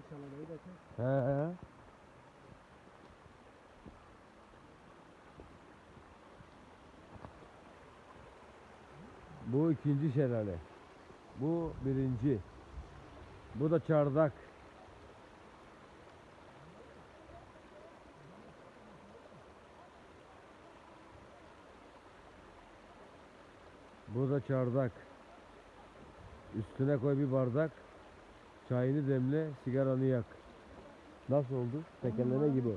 şalalayı da çek. He he. Bu ikinci şelale. Bu birinci. Bu da çardak. Bu da çardak. Üstüne koy bir bardak. Çayını demle, sigaranı yak. Nasıl oldu? Tekerleme gibi.